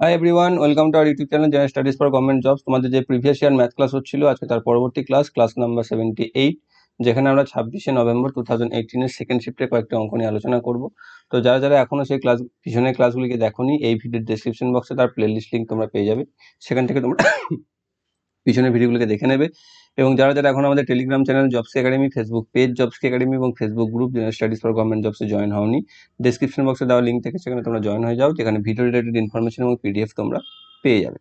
Hi everyone welcome to our YouTube channel General Studies for Government Jobs তোমাদের যে previous year math class হচ্ছিল, আজকে তার পরবর্তী class class number seventy eight যেখানে আমরা ছাব্বিশে নভেম্বর টু থাউজেন্ড এইটিনের সেকেন্ড শিফটে কয়েকটা অঙ্ক নিয়ে আলোচনা করব। তো যারা যারা এখনও সেই ক্লাস পিছনের ক্লাসগুলিকে দেখোনি, এই ভিডিওর ডিসক্রিপশন বক্সে তার প্লেলিস্ট লিঙ্ক তোমরা পেয়ে যাবে। সেখান থেকে তোমরা পিছনের ভিডিওগুলোকে দেখে নেবে। এবং যারা যারা এখন আমাদের Telegram channel Jobs Academy Facebook page Jobs Academy এবং Facebook group Studies for Government জবসে join হওনি ডেসক্রিপশন বক্সে দেওয়া লিঙ্ক থেকে সেখানে তোমরা জয়েন হয়ে যাও, যেখানে ভিডিও রিলেটেড ইনফরমেশন এবং পিডিএফ তোমরা পেয়ে যাবে।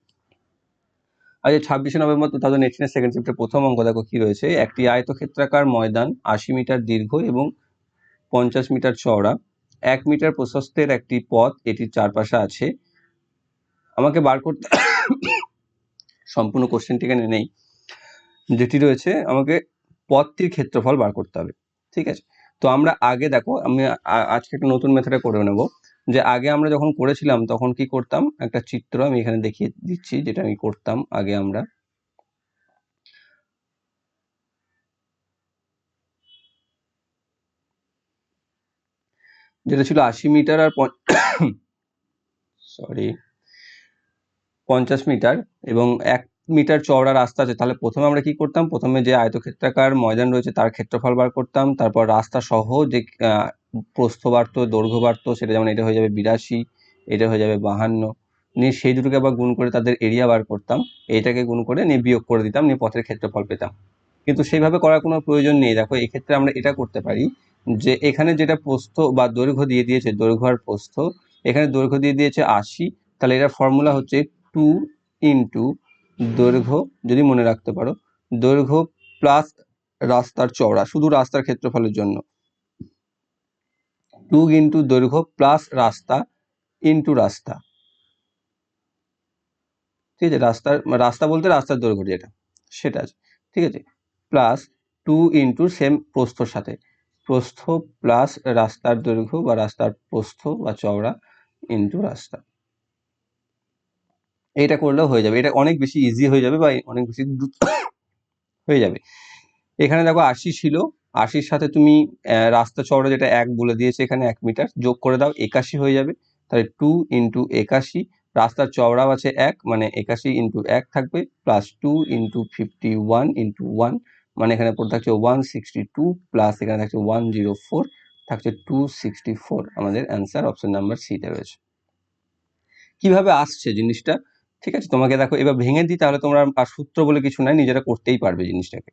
আজ ছাব্বিশে নভেম্বর টু থাউজেন্ড এইটিনের সেকেন্ড শিফটের প্রথম অঙ্ক, দেখো কি রয়েছে? একটি আয়তক্ষেত্রাকার ময়দান আশি মিটার দীর্ঘ এবং পঞ্চাশ মিটার চওড়া, এক মিটার প্রশস্তের একটি পথ, এটির চারপাশে আছে। আমাকে বার করতে সম্পূর্ণ কোশ্চেনটি এখানে নেই। যেটি রয়েছে, আমাকে পথটির ক্ষেত্রফল বার করতে হবে। ঠিক আছে? তো আমরা আগে দেখো, আমি আজকে একটা নতুন মেথডে করে নেব যে আগে আমরা যখন করেছিলাম, তখন কি করতাম? একটা চিত্র আমি এখানে দেখিয়ে দিচ্ছি, যেটা আমি করতাম আগে আমরা। যেটা ছিল আশি মিটার আর সরি পঞ্চাশ মিটার এবং এক মিটার চওড়া রাস্তা আছে তাহলে প্রথমে আমরা কি করতাম? প্রথমে যে আয়তক্ষেত্রাকার ময়দান রয়েছে তার ক্ষেত্রফল বার করতাম। তারপর রাস্তা সহ যে আহ, প্রস্থ বাড়তো দৈর্ঘ্য বাড়তো সেটা যেমন এটা হয়ে যাবে বিরাশি এটা হয়ে যাবে বাহান্ন নিয়ে সেই দুটোকে আবার গুণ করে তাদের এরিয়া বার করতাম। এইটাকে গুণ করে নিয়ে বিয়োগ করে দিতাম নিয়ে পথের ক্ষেত্রফল পেতাম। কিন্তু সেইভাবে করার কোনো প্রয়োজন নেই। দেখো এক্ষেত্রে আমরা এটা করতে পারি যে এখানে যেটা প্রস্থ বা দৈর্ঘ্য দিয়ে দিয়েছে দৈর্ঘ্য আর প্রস্থ এখানে দৈর্ঘ্য দিয়ে দিয়েছে আশি তাহলে এটার ফর্মুলা হচ্ছে টু ইন্টু দৈর্ঘ্য যদি মনে রাখতে পারো, দৈর্ঘ্য প্লাস রাস্তার চওড়া, শুধু রাস্তার ক্ষেত্রফলের জন্য। টু ইন্টু দৈর্ঘ্য প্লাস রাস্তা ইন্টু রাস্তা। ঠিক আছে, রাস্তার, রাস্তা বলতে রাস্তার দৈর্ঘ্য যেটা, সেটা ঠিক আছে প্লাস টু ইন্টু সেম প্রস্থর সাথে। প্রস্থ প্লাস রাস্তার দৈর্ঘ্য বা রাস্তার প্রস্থ বা চওড়া ইন্টু রাস্তা। এটা করলেও হয়ে যাবে। এটা অনেক বেশি ইজি হয়ে যাবে বা অনেক বেশি দ্রুত হয়ে যাবে। এখানে দেখো আশি ছিল। আশির সাথে তুমি রাস্তা চওড়া যেটা এক বলে দিয়েছে এখানে এক মিটার। যোগ করে দাও, একাশি হয়ে যাবে। তাহলে টু ইন্টু একাশি। রাস্তার চওড়াও আছে এক মানে একাশি ইন্টু এক থাকবে plus two into fifty one into one মানে এখানে পড়ে থাকছে ওয়ান সিক্সটি টু প্লাস এখানে থাকছে ওয়ান জিরো ফোর থাকছে টু সিক্সটি ফোর আমাদের অ্যান্সার অপশন নাম্বার সিতে রয়েছে। কীভাবে আসছে জিনিসটা? ঠিক আছে? তোমাকে দেখো, এবার ভেঙে দিই, তাহলে তোমরা আর সূত্র বলে কিছু নাই, নিজেরা করতেই পারবে জিনিসটাকে।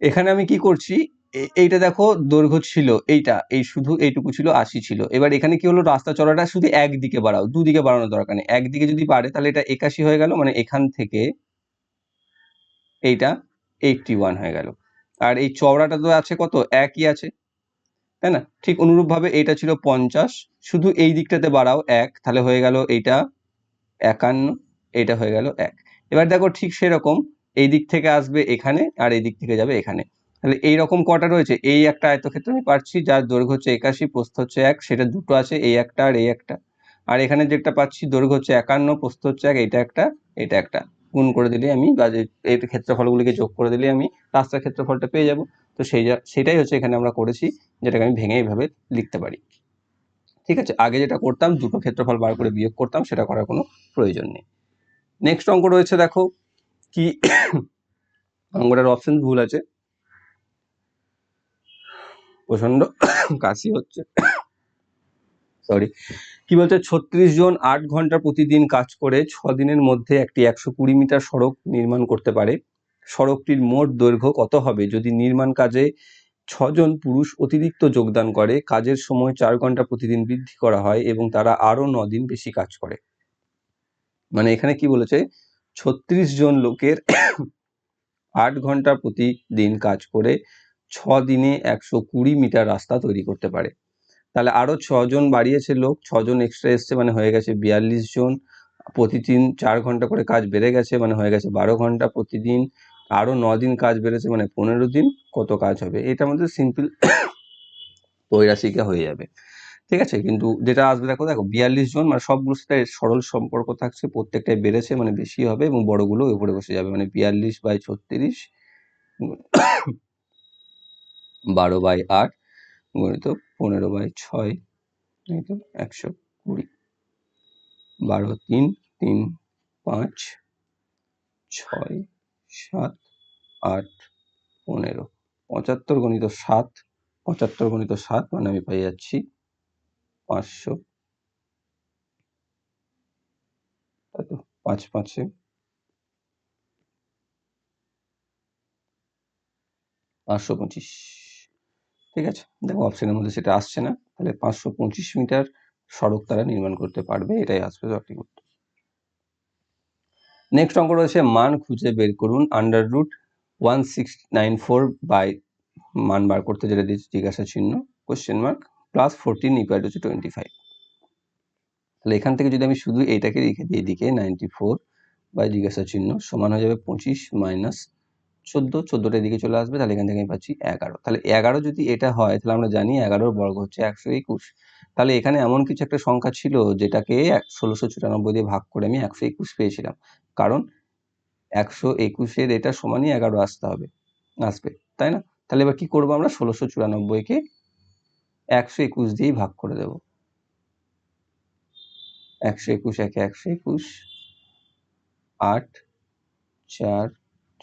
এখানে আমি কি করছি? এইটা দেখো, দৈর্ঘ্য ছিল এইটা, এই শুধু এইটুকু ছিল, আশি ছিল। এবার এখানে কি হলো? রাস্তা চড়াটা শুধু একদিকে বাড়াও, দুদিকে বাড়ানোর দরকার নেই। একদিকে যদি বাড়ে, তাহলে এটা একাশি হয়ে গেল মানে এখান থেকে এইটা এইটটি ওয়ান হয়ে গেল। আর এই চওড়াটা তো আছে কত? একই আছে। তাই না? ঠিক অনুরূপভাবে এইটা ছিল পঞ্চাশ। শুধু এই দিকটাতে বাড়াও, এক। তাহলে হয়ে গেল এইটা একান্ন, এইটা হয়ে গেল এক। এবার দেখো ঠিক সেরকম এই দিক থেকে আসবে এখানে আর এই দিক থেকে যাবে এখানে। তাহলে এই রকম কটা রয়েছে? এই একটা আয়তক্ষেত্র আমি পাচ্ছি, যার দৈর্ঘ্য হচ্ছে একাশি, প্রস্থ হচ্ছে এক, সেটা দুটো আছে, এই একটা আর এই একটা। আর এখানে যেটা পাচ্ছি দৈর্ঘ্য হচ্ছে একান্ন, প্রস্থ হচ্ছে এক এটা একটা এটা একটা। গুণ করে দিলে আমি বা এই ক্ষেত্রফলগুলিকে যোগ করে দিলে আমি রাস্তার ক্ষেত্রফলটা পেয়ে যাব। তো সেই সেটাই হচ্ছে এখানে আমরা করেছি, যেটাকে আমি ভেঙে এইভাবে লিখতে পারি। ঠিক আছে? আগে যেটা করতাম, দুটো ক্ষেত্রফল বার করে বিয়োগ করতাম, সেটা করার কোনো প্রয়োজন নেই। নেক্সট অঙ্ক রয়েছে, দেখো, কি অঙ্কটার অপশন ভুল আছে। প্রচণ্ড কাশি হচ্ছে। সরি কি বলছে? ছত্রিশ জন আট ঘণ্টা প্রতিদিন কাজ করে ছ দিনের মধ্যে একটি একশো কুড়ি মিটার সড়ক নির্মাণ করতে পারে। সড়কটির মোট দৈর্ঘ্য কত হবে? যদি নির্মাণ কাজে ছজন পুরুষ অতিরিক্ত যোগদান করে, কাজের সময় চার ঘণ্টা প্রতিদিন বৃদ্ধি করা হয় এবং তারা আরও ন দিন বেশি কাজ করে। মানে এখানে কি বলেছে? ছত্রিশ জন লোকের আট ঘণ্টা প্রতিদিন কাজ করে ছ দিনে একশো কুড়ি মিটার রাস্তা তৈরি করতে পারে। তাহলে আরও ছজন বাড়িয়েছে লোক, ছজন এক্সট্রা এসছে মানে হয়ে গেছে বিয়াল্লিশ জন। প্রতিদিন চার ঘণ্টা করে কাজ বেড়ে গেছে মানে হয়ে গেছে বারো ঘণ্টা প্রতিদিন। আরও ন দিন কাজ বেড়েছে মানে পনেরো দিন কত কাজ হবে। এটা আমাদের সিম্পল পৈরাশিকা হয়ে যাবে। ঠিক আছে? কিন্তু যেটা আসবে, দেখো দেখো, বিয়াল্লিশ জন মানে সবগুলোর সাথে সরল সম্পর্ক থাকছে, প্রত্যেকটাই বেড়েছে মানে বেশি হবে এবং বড়গুলো উপরে বসে যাবে মানে বিয়াল্লিশ বাই ছত্রিশ বারো বাই আট গণিত পনেরো বাই ছয় একশো কুড়ি। বারো তিন তিন পাঁচ, ছয় সাত আট পনেরো। পঁচাত্তর গণিত সাত, পঁচাত্তর গণিত সাত মানে আমি পাই যাচ্ছি পাঁচশো। পাঁচ পাঁচে। পাঁচশো পঁচিশ। ঠিক আছে? দেখো অপশনের মধ্যে সেটা আসছে না। তাহলে পাঁচশো পঁচিশ মিটার সড়ক তারা নির্মাণ করতে পারবে, এটাই আসবে সঠিক উত্তর। নেক্সট অঙ্ক রয়েছে, মান খুঁজে বের করুন under root one six nine four by মান বার করতে যেটা দিয়েছে, জিজ্ঞাসা চিহ্ন question mark plus fourteen equal to twenty five তাহলে এখান থেকে যদি আমি শুধু এইটাকে রেখে দিই, এদিকে নাইনটি ফোর বাই জিজ্ঞাসা চিহ্ন সমান হয়ে যাবে পঁচিশ মাইনাস চোদ্দ চোদ্দোটা এদিকে চলে আসবে, তাহলে এখান থেকে আমি পাচ্ছি এগারো। তাহলে এগারো যদি এটা হয়, তাহলে আমরা জানি এগারোর বর্গ হচ্ছে একশো একুশ। তাহলে এখানে এমন কিছু একটা সংখ্যা ছিল যেটাকে ষোলোশো চুরানব্বই দিয়ে ভাগ করে আমি একশো একুশ পেয়েছিলাম। কারণ একশো একুশের এটা সমানই এগারো আসতে হবে, আসবে, তাই না? তাহলে এবার কি করব আমরা? ষোলোশো চুরানব্বইকে একশো একুশ দিয়েই ভাগ করে দেব। একশো একুশ একে একশো একুশ, আট, চার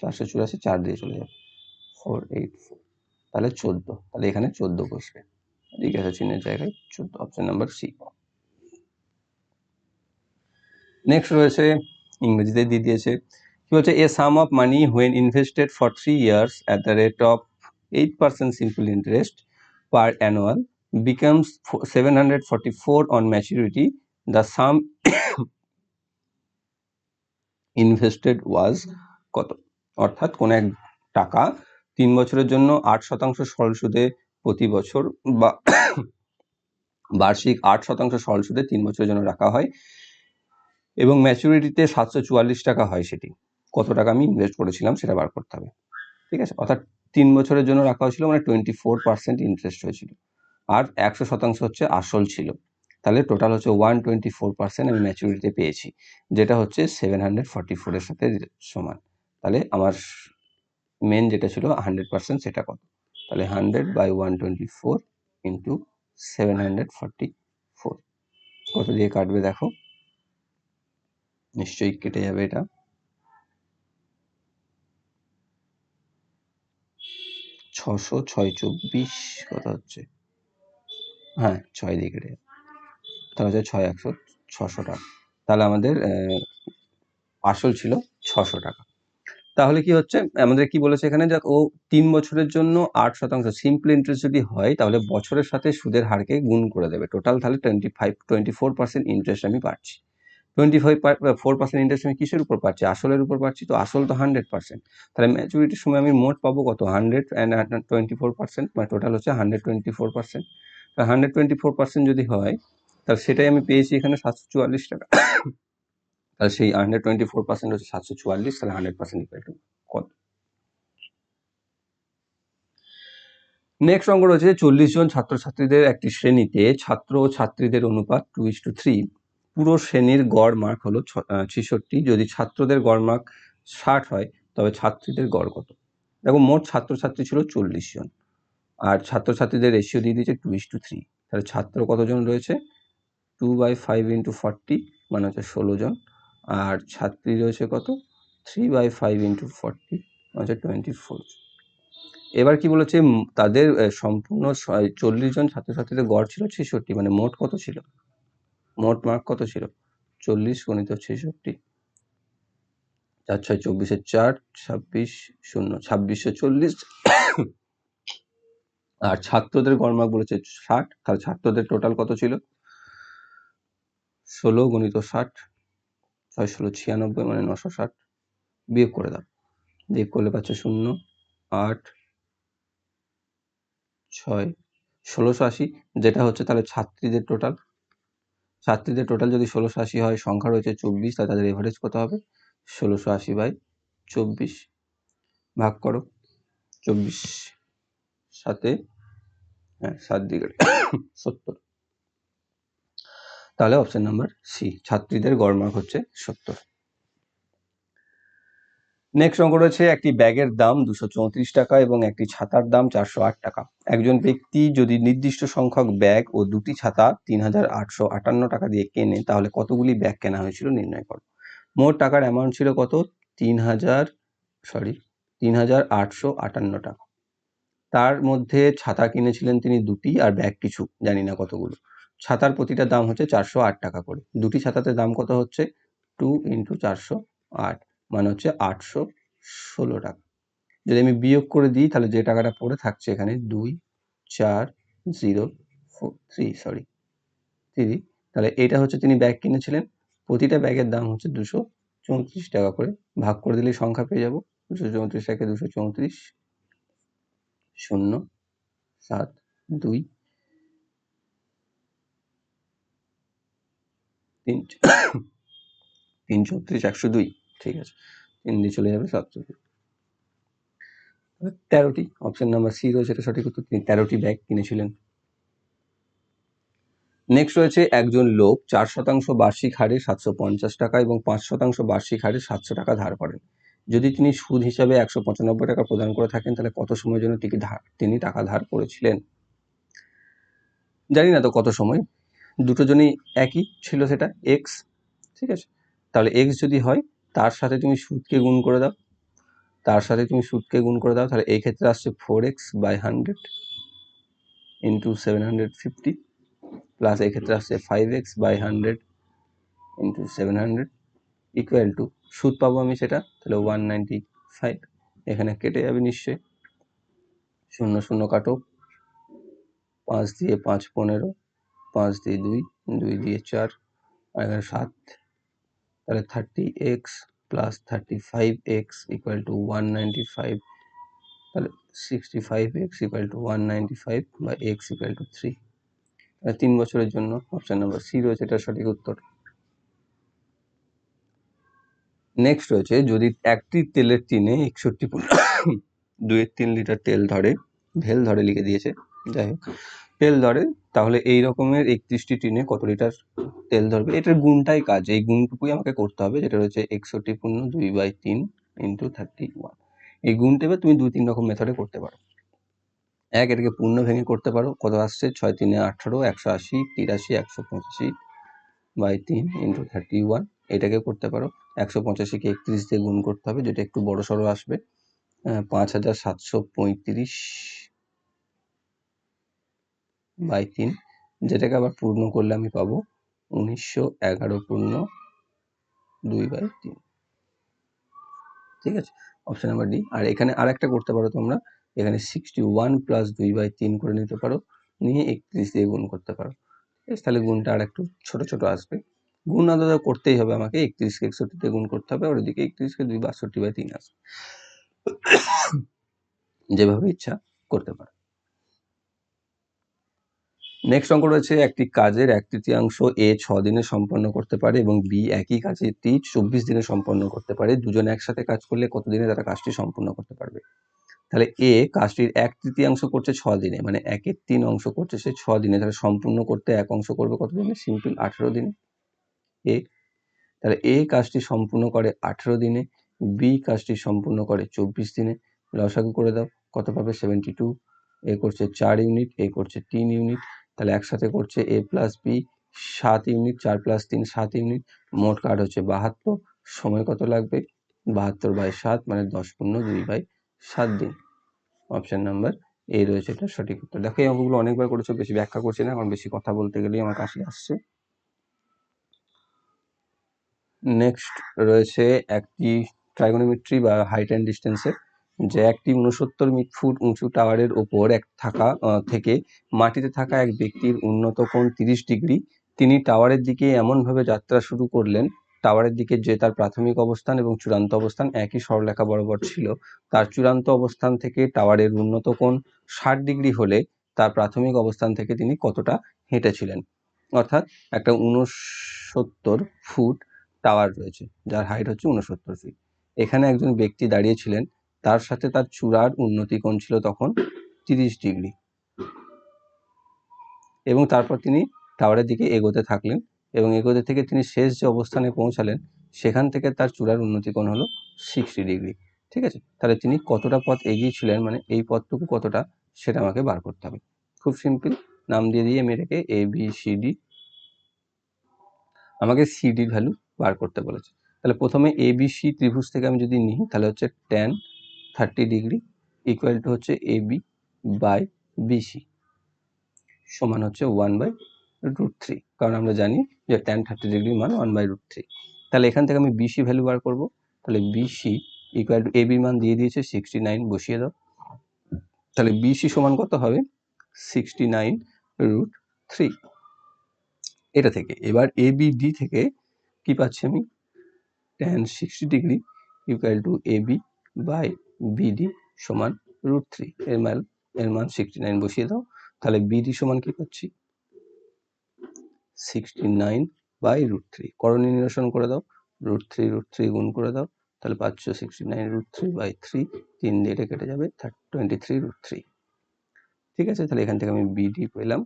চারশো চুরাশি, চার দিয়ে চলে যাবে। ফোর এইট ফোর তাহলে চোদ্দ। তাহলে এখানে চোদ্দ বসবে। জিজ্ঞাসা চিহ্নের জায়গায় চোদ্দ। অপশন নাম্বার সি নেক্সট রয়েছে ইংরেজিতে দিয়ে দিয়েছে। কি বলছে? A sum of money when invested for three years at the rate of eight percent simple interest per annual forty four on maturity the sum invested was কত? অর্থাৎ কোনো এক টাকা তিন বছরের জন্য আট শতাংশ সরল সুদে প্রতি বছর বা বার্ষিক আট শতাংশ সরল সুদে তিন বছরের জন্য রাখা হয় এবং ম্যাচুরিটিতে সাতশো চুয়াল্লিশ টাকা হয় সেটি। কত টাকা আমি ইনভেস্ট করেছিলাম সেটা বার করতে হবে। ঠিক আছে? অর্থাৎ তিন বছরের জন্য রাখা হয়েছিল মানে টোয়েন্টি ফোর পার্সেন্ট ইন্টারেস্ট হয়েছিল। আর একশো শতাংশ হচ্ছে আসল ছিল। তাহলে টোটাল হচ্ছে ওয়ান টোয়েন্টি ফোর পার্সেন্ট আমি ম্যাচুরিটিতে পেয়েছি, যেটা হচ্ছে সেভেন হান্ড্রেড ফর্টি ফোরের সাথে সমান। তাহলে আমার মেন যেটা ছিল হান্ড্রেড পার্সেন্ট সেটা কত? তাহলে hundred by one twenty four into seven hundred forty four কত দিয়ে কাটবে দেখো? নিশ্চয়ই কেটে যাবে এটা। ছশো ছয় চব্বিশ কত হচ্ছে? হ্যাঁ ছয় দিয়ে কেটে যাবে। তাহলে হচ্ছে ছয় একশো ছশো টাকা। তাহলে আমাদের আসল ছিল ছশো টাকা। তাহলে কি হচ্ছে? আমাদের কি বলেছে এখানে? যে ও তিন বছরের জন্য আট শতাংশ। সিম্পল ইন্টারেস্ট যদি হয়, তাহলে বছরের সাথে সুদের হারকে গুণ করে দেবে। টোটাল তাহলে twenty five twenty four percent interest আমি পাচ্ছি। Twenty five four percent interest আমি কিসের উপর পাচ্ছি? আসলের উপর পাচ্ছি তো, আসল তো হান্ড্রেড পার্সেন্ট তাহলে ম্যাচুরিটির সময় আমি মোট পাবো কত? Hundred and twenty four percent মানে টোটাল হচ্ছে hundred twenty four percent hundred twenty four percent যদি হয়, তাহলে সেটাই আমি পেয়েছি এখানে সাতশো চুয়াল্লিশ টাকা। তাহলে সেই হান্ড্রেড টোয়েন্টি ফোর পার্সেন্ট হচ্ছে সাতশো চুয়াল্লিশ, তাহলে হান্ড্রেড পার্সেন্ট ইকুয়াল টু কত? নেক্সট অঙ্ক রয়েছে চল্লিশ জন ছাত্রছাত্রীদের একটি শ্রেণীতে ছাত্র ও ছাত্রীদের অনুপাত টু ইস টু থ্রি পুরো শ্রেণির গড় মার্ক হলো ছেষট্টি। যদি ছাত্রদের গড় মার্ক ষাট হয়, তবে ছাত্রীদের গড় কত? দেখো, মোট ছাত্রছাত্রী ছিল চল্লিশ জন। আর ছাত্রছাত্রীদের রেশিও দিয়ে দিয়েছে টু ইস টু থ্রি তাহলে ছাত্র কতজন রয়েছে? Two by five into forty মানে হচ্ছে ষোলো জন। আর ছাত্রী রয়েছে কত? Three by five into forty হচ্ছে টোয়েন্টি ফোর এবার কি বলেছে? তাদের সম্পূর্ণ চল্লিশ জন ছাত্রছাত্রীদের গড় ছিল ছেষট্টি মানে মোট কত ছিল? মোট মার্ক কত ছিল? চল্লিশ গণিত ছেষট্টি। চার ছয় চব্বিশে চার, ছাব্বিশ শূন্য ছাব্বিশশো চল্লিশ। আর ছাত্রদের গড় মার্ক বলেছে ষাট, তাহলে ছাত্রদের টোটাল কত ছিল? ষোলো গণিত ষাট ছয় ষোলো ছিয়ানব্বই মানে নশো ষাট। বিয়োগ করে দাও। বিয়োগ করলে পাচ্ছে শূন্য, আট, ছয়, ষোলোশো আশি, যেটা হচ্ছে তাহলে ছাত্রীদের টোটাল ছাত্রীদের টোটাল যদি ষোলোশো আশি হয়, সংখ্যা রয়েছে চব্বিশ, তাহলে তাদের এভারেজ কত হবে? ষোলোশো আশি বাই চব্বিশ। ভাগ করো। চব্বিশ সাথে হ্যাঁ সাত দিকে সত্তর। তাহলে অপশন নাম্বার সি ছাত্রীদের গড় মার্ক হচ্ছে সত্তর। নেক্সট অঙ্ক রয়েছে, একটি ব্যাগের দাম দুশো চৌত্রিশ টাকা এবং একটি ছাতার দাম চারশো আট টাকা। একজন ব্যক্তি যদি নির্দিষ্ট সংখ্যক ব্যাগ ও দুটি ছাতা তিন হাজার আটশো আটান্ন টাকা দিয়ে কেনে, তাহলে কতগুলি ব্যাগ কেনা হয়েছিল নির্ণয় করো। মোট টাকার অ্যামাউন্ট ছিল কত? তিন হাজার সরি তিন হাজার আটশো আটান্ন টাকা। তার মধ্যে ছাতা কিনেছিলেন তিনি দুটি আর ব্যাগ কিছু, জানি না কতগুলো। ছাতার প্রতিটা দাম হচ্ছে চারশো আট টাকা করে। দুটি ছাতাতে দাম কত হচ্ছে? টু ইন্টু চারশো আট মানে হচ্ছে আটশো ষোলো টাকা। যদি আমি বিয়োগ করে দিই, তাহলে যে টাকাটা পড়ে থাকছে এখানে দুই, চার, zero, four, three, sorry, three, তাহলে এটা হচ্ছে তিনি ব্যাগ কিনেছিলেন। প্রতিটা ব্যাগের দাম হচ্ছে দুশো চৌত্রিশ টাকা করে। ভাগ করে দিলে সংখ্যা পেয়ে যাব। দুশো চৌত্রিশ টাকা দুশো চৌত্রিশ, শূন্য, সাত, দুই তিন তিন চৌত্রিশ একশো দুই। ঠিক আছে। তিন দিয়ে চলে যাবে সাতশো তেরোটি অপশন নাম্বার সি রয়েছে, এটা সঠিক উত্তর। তিনি তেরোটি ব্যাগ কিনেছিলেন। নেক্সট রয়েছে একজন লোক, চার শতাংশ বার্ষিক হারে সাতশো পঞ্চাশ টাকা এবং পাঁচ শতাংশ বার্ষিক হারে সাতশো টাকা ধার করেন। যদি তিনি সুদ হিসাবে একশো পঁচানব্বই টাকা প্রদান করে থাকেন, তাহলে কত সময়ের জন্য তিনি তিনি টাকা ধার করেছিলেন? জানি না তো কত সময়। দুটো জনই একই ছিল সেটা এক্স ঠিক আছে? তাহলে এক্স যদি হয়, তার সাথে তুমি সুদকে গুণ করে দাও। তার সাথে তুমি সুদকে গুণ করে দাও, তাহলে এই ক্ষেত্রে আসছে four X by hundred into seven hundred fifty plus এই ক্ষেত্রে আসছে five X by hundred into seven hundred equal to সুদ পাবো আমি সেটা, তাহলে ওয়ান নাইনটি ফাইভ এখানে কেটে যাবে নিশ্চয়ই। শূন্য শূন্য কাটো, পাঁচ দিয়ে পাঁচ পনেরো পাঁচ দিয়ে দুই দুই দিয়ে চার, আর এখানে সাত। তাহলে thirty X plus thirty five X equal to one ninety five তাহলে sixty five X equal to one ninety five বা এক্স ইকুয়াল টু থ্রি তাহলে তিন বছরের জন্য অপশান নাম্বার সি রয়েছে এটা সঠিক উত্তর। নেক্সট রয়েছে, যদি একটি তেলের টিনে একষট্টি দুয়ের তিন লিটার তেল ধরে ভেল ধরে লিখে দিয়েছে। যাই হোক। তেল ধরে, তাহলে এই রকমের একত্রিশটি টিনে কত লিটার তেল ধরবে? এটার গুণটাই কাজ। এই গুণটুকুই আমাকে করতে হবে, যেটা রয়েছে একষট্টি পূর্ণ দুই বাই তিন ইন্টু থার্টি ওয়ান এই গুণটা এবার তুমি দুই তিন রকম মেথডে করতে পারো। এক, এটাকে পূর্ণ ভেঙে করতে পারো। কত আসছে? ছয়, তিনে আঠারো, একশো আশি, তিরাশি, একশো পঁচাশি বাই তিন ইন্টু থার্টি ওয়ান এটাকে করতে পারো। একশো পঁচাশিকে একত্রিশ দিয়ে গুণ করতে হবে, যেটা একটু বড় সড়ো আসবে পাঁচ হাজার সাতশো পঁয়ত্রিশ বাই তিন, যেটাকে আবার পূর্ণ করলে আমি পাবো উনিশশো এগারো পূর্ণ দুই বাই তিন। ঠিক আছে? অপশন নাম্বার ডি আর এখানে আর একটা করতে পারো তোমরা। এখানে সিক্সটি ওয়ান প্লাস দুই বাই তিন করে নিতে পারো। নিয়ে একত্রিশ দিয়ে গুণ করতে পারো। ঠিক আছে? তাহলে গুণটা আর একটু ছোটো ছোটো আসবে। গুণ আলাদা করতেই হবে আমাকে। একত্রিশকে একষট্টিতে গুণ করতে হবে। আর ওদিকে একত্রিশকে দুই বাষট্টি বাই তিন আসবে। যেভাবে ইচ্ছা করতে পারো। নেক্সট অঙ্ক রয়েছে, একটি কাজের এক তৃতীয়াংশ এ ছ দিনে সম্পন্ন করতে পারে এবং বি একই কাজে কাজটি চব্বিশ দিনে সম্পন্ন করতে পারে। দুজন একসাথে কাজ করলে কত দিনে তারা কাজটি সম্পূর্ণ করতে পারবে? তাহলে এ কাজটির এক তৃতীয়াংশ করছে ছ দিনে মানে একের তিন অংশ করছে সে ছ দিনে। তাহলে সম্পূর্ণ করতে এক অংশ করবে কত দিনে? সিম্পল আঠেরো দিনে। এ, তাহলে এ কাজটি সম্পূর্ণ করে আঠেরো দিনে, বি কাজটি সম্পূর্ণ করে চব্বিশ দিনে। লসাগু করে দাও, কত পাবে? Seventy two. এ করছে চার ইউনিট, এ করছে তিন ইউনিট। তাহলে একসাথে করছে এ প্লাস বি সাত ইউনিট চার প্লাস তিন, সাত ইউনিট মোট কার্ড হচ্ছে বাহাত্তর, সময় কত লাগবে? বাহাত্তর বাই সাত মানে দশ পূর্ণ দুই বাই সাত দিন। অপশান নাম্বার এ রয়েছে এটা সঠিক উত্তর। দেখো, এই অঙ্কগুলো অনেকবার করেছ, বেশি ব্যাখ্যা করছি না, কারণ বেশি কথা বলতে গেলেই আমার কাছে আসছে। নেক্সট রয়েছে একটি ট্রাইগোনোমেট্রি বা হাইট অ্যান্ড ডিস্টেন্সের যে একটি উনসত্তর ফুট উঁচু টাওয়ারের ওপর এক থাকা থেকে মাটিতে থাকা এক ব্যক্তির উন্নত কোণ তিরিশ ডিগ্রি। তিনি টাওয়ারের দিকে এমনভাবে যাত্রা শুরু করলেন, টাওয়ারের দিকে যে তার প্রাথমিক অবস্থান এবং চূড়ান্ত অবস্থান একই সরলেখা বরাবর ছিল। তার চূড়ান্ত অবস্থান থেকে টাওয়ারের উন্নত কোণ ষাট ডিগ্রি হলে তার প্রাথমিক অবস্থান থেকে তিনি কতটা হেঁটেছিলেন? অর্থাৎ একটা উনসত্তর ফুট টাওয়ার রয়েছে, যার হাইট হচ্ছে উনসত্তর ফিট। এখানে একজন ব্যক্তি দাঁড়িয়েছিলেন তার সাথে তার চূড়ার উন্নতি কোণ ছিল তখন তিরিশ ডিগ্রি। এবং তারপর তিনি টাওয়ারের দিকে এগোতে থাকলেন এবং এগোতে থেকে তিনি শেষ যে অবস্থানে পৌঁছালেন, সেখান থেকে তার চূড়ার উন্নতি কোণ হলো সিক্সটি ডিগ্রি। ঠিক আছে? তাহলে তিনি কতটা পথ এগিয়েছিলেন মানে এই পথটুকু কতটা, সেটা আমাকে বার করতে হবে। খুব সিম্পল, নাম দিয়ে দিয়ে আমি এটাকে এ বি সি ডি আমাকে সিডির ভ্যালু বার করতে বলেছে। তাহলে প্রথমে এ বি সি ত্রিভুজ থেকে আমি যদি নিই, তাহলে হচ্ছে tan thirty degree equal to হচ্ছে এ বি বাই বিসি সমান হচ্ছে ওয়ান বাই রুট থ্রি কারণ আমরা জানি যে ট্যান থার্টি ডিগ্রি মান ওয়ান বাই রুট থ্রি তাহলে এখান থেকে আমি বিসি ভ্যালু বার করব তাহলে B C equal to A B মান দিয়ে দিয়েছে সিক্সটি নাইন বসিয়ে দাও তাহলে বিসি সমান কত হবে সিক্সটি নাইন রুট থ্রি এটা থেকে এবার এ বি ডি থেকে কি পাচ্ছি আমি tan sixty degree equal to A B by B D সমান রুট থ্রি এর মান এর মান সিক্সটি নাইন বসিয়ে দাও, তাহলে বিডি সমান কি পাচ্ছি? Sixty nine by root three করণীয় নিরসন করে দাও রুট থ্রি রুট থ্রি গুণ করে দাও, তাহলে পাচ্ছ sixty nine root three by three তিন দিয়ে এটা কেটে যাবে টোয়েন্টি থ্রি রুট থ্রি ঠিক আছে, তাহলে এখান থেকে আমি বিডি পেলাম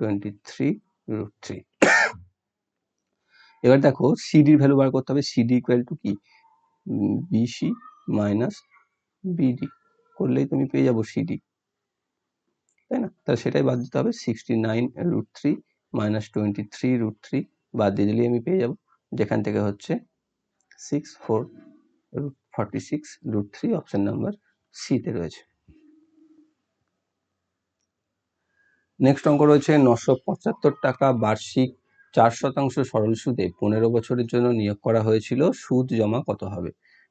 টোয়েন্টি থ্রি রুট থ্রি এবার দেখো সিডির ভ্যালু বার করতে হবে সিডি ইকুয়াল টু কি? B C minus B D করলেই তুমি পেয়ে যাব সিডি তাই না? তাহলে সেটাই বাদ দিতে হবে। Sixty nine root three minus twenty three root three বাদ দিয়ে দিলেই আমি পেয়ে যাব। যেখান থেকে হচ্ছে six four root forty six root three option number সিতে রয়েছে। নেক্সট অঙ্ক রয়েছে নশো পঁচাত্তর টাকা বার্ষিক চার শতাংশ সরল সুদে। পনেরো বছরের জন্য নিয়োগ করা হয়েছিল। সুদ জমা কত হবে?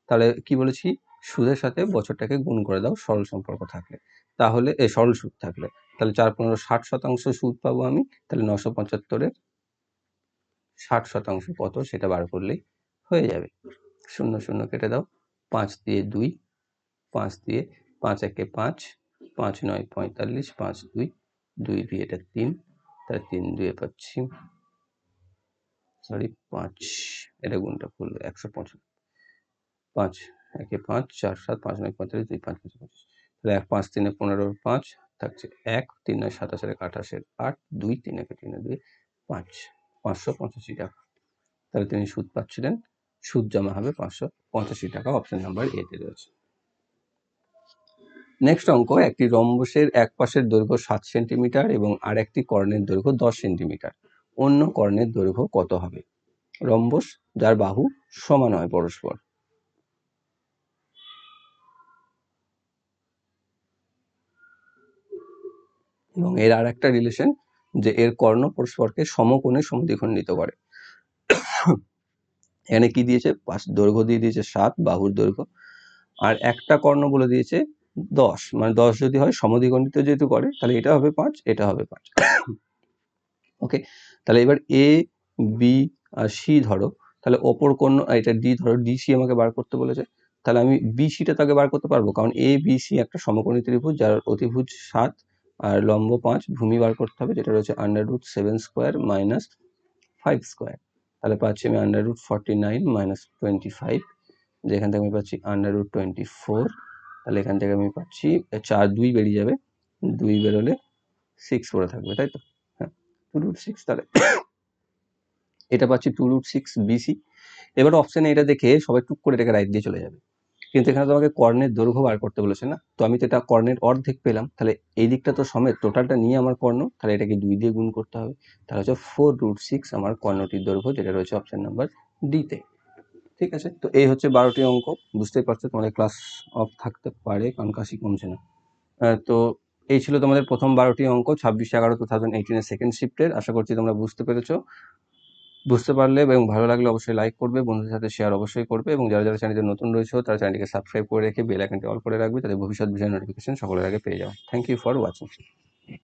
তাহলে কি বলেছি? সুদের সাথে বছরটাকে গুণ করে দাও সরল সম্পর্ক থাকলে। তাহলে এ সরল সুদ থাকলে। তাহলে চার পনেরো ষাট শতাংশ সুদ পাবো আমি তাহলে নশো পঁচাত্তরের ষাট শতাংশ কত সেটা বার করলেই হয়ে যাবে। শূন্য শূন্য কেটে দাও পাঁচ দিয়ে দুই পাঁচ দিয়ে পাঁচ একে পাঁচ পাঁচ নয় পঁয়তাল্লিশ পাঁচ দুই দুই দুই এটা তিন তাহলে তিন দুয়ে পাচ্ছি সরি পাঁচ এটা গুণটা করল একশো পঁচাত্তর পাঁচ একে, পাঁচ, চার, সাত, পাঁচ, নয়, পঁয়তাল্লিশ, দুই, পাঁচ পাঁচ পঁচিশ। তাহলে এক, পাঁচ, তিনে পনেরো, পাঁচ, থাকছে এক, তিন, নয় সাতাশের এক আঠাশের আট, দুই, তিন, একে তিনে, দুই, পাঁচ। পাঁচশো পঁচাশি টাকা। তাহলে তিনি সুদ পাচ্ছিলেন। সুদ জমা হবে পাঁচশো পঁচাশি টাকা। অপশন নাম্বার এতে রয়েছে। নেক্সট অঙ্ক, একটি রম্বসের এক পাশের দৈর্ঘ্য সাত সেন্টিমিটার এবং আর একটি কর্ণের দৈর্ঘ্য দশ সেন্টিমিটার। অন্য কর্ণের দৈর্ঘ্য কত হবে? রম্বস, যার বাহু সমান হয় পরস্পর। এবং এর আর একটা রিলেশন যে এর কর্ণ পরস্পরকে সমকোণে সমদ্বিখণ্ডিত করে। এখানে কি দিয়েছে? পাঁচ দৈর্ঘ্য দিয়ে দিয়েছে সাত, বাহুর দৈর্ঘ্য। আর একটা কর্ণ বলে দিয়েছে দশ। মানে দশ যদি হয়, সমদ্বিখণ্ডিত যেহেতু করে, তাহলে এটা হবে পাঁচ, এটা হবে পাঁচ। ওকে তাহলে এবার এ বি আর সি ধরো। তাহলে ওপর কর্ণ এটা ডি ধরো ডি সি আমাকে বার করতে বলেছে। তাহলে আমি বি সিটা তাকে বার করতে পারব। কারণ এ বি সি একটা সমকোণী ত্রিভুজ, যার অতিভুজ সাত আর লম্ব পাঁচ ভূমি বার করতে হবে, যেটা রয়েছে under root seven square minus five square তাহলে পাচ্ছি আমি under root forty nine minus twenty five যেখান থেকে আমি পাচ্ছি আন্ডার রুট টোয়েন্টি ফোর তাহলে এখান থেকে আমি পাচ্ছি চার দুই বেরিয়ে যাবে, দুই বেরোলে সিক্স পড়ে থাকবে, তাই তো? হ্যাঁ টু রুট সিক্স তাহলে এটা পাচ্ছি টু রুট সিক্স বিসি এবার অপশানে এটা দেখে সবাই টুক করে এটাকে রাইট দিয়ে চলে যাবে। কিন্তু এখানে তোমাকে কর্ণের দৈর্ঘ্য বার করতে বলেছে, না? তো আমি তো এটা কর্ণের অর্ধেক পেলাম, তাহলে এই দিকটা তো সমেত টোটালটা নিয়ে আমার কর্ণ, তাহলে এটাকে দুই দিয়ে গুণ করতে হবে। তাহলে হচ্ছে ফোর রুট সিক্স আমার কর্ণটির দৈর্ঘ্য, যেটা রয়েছে অপশান নাম্বার ডিতে ঠিক আছে? তো এই হচ্ছে বারোটি অঙ্ক, বুঝতেই পারছ তোমাদের ক্লাস অফ থাকতে পারে, কারণ কাশি কমছে না। তো এই ছিল তোমাদের প্রথম বারোটি অঙ্ক, ছাব্বিশ এগারো টু থাউজেন্ড এইটিনের সেকেন্ড শিফটের আশা করছি তোমরা বুঝতে পেরেছ। বুঝতে পারলে এবং ভালো লাগলে অবশ্যই লাইক করবে, বন্ধুদের সাথে শেয়ার অবশ্যই করবে এবং যারা যারা চ্যানেলে নতুন রয়েছে তারা চ্যানেলটিকে সাবস্ক্রাইব করে রেখে বেল আইকনটি অল করে রাখবে তাদের ভবিষ্যৎ বিষয়ে নোটিফিকেশন সকলের আগে পেয়ে যাও থ্যাংক ইউ ফর ওয়াচিং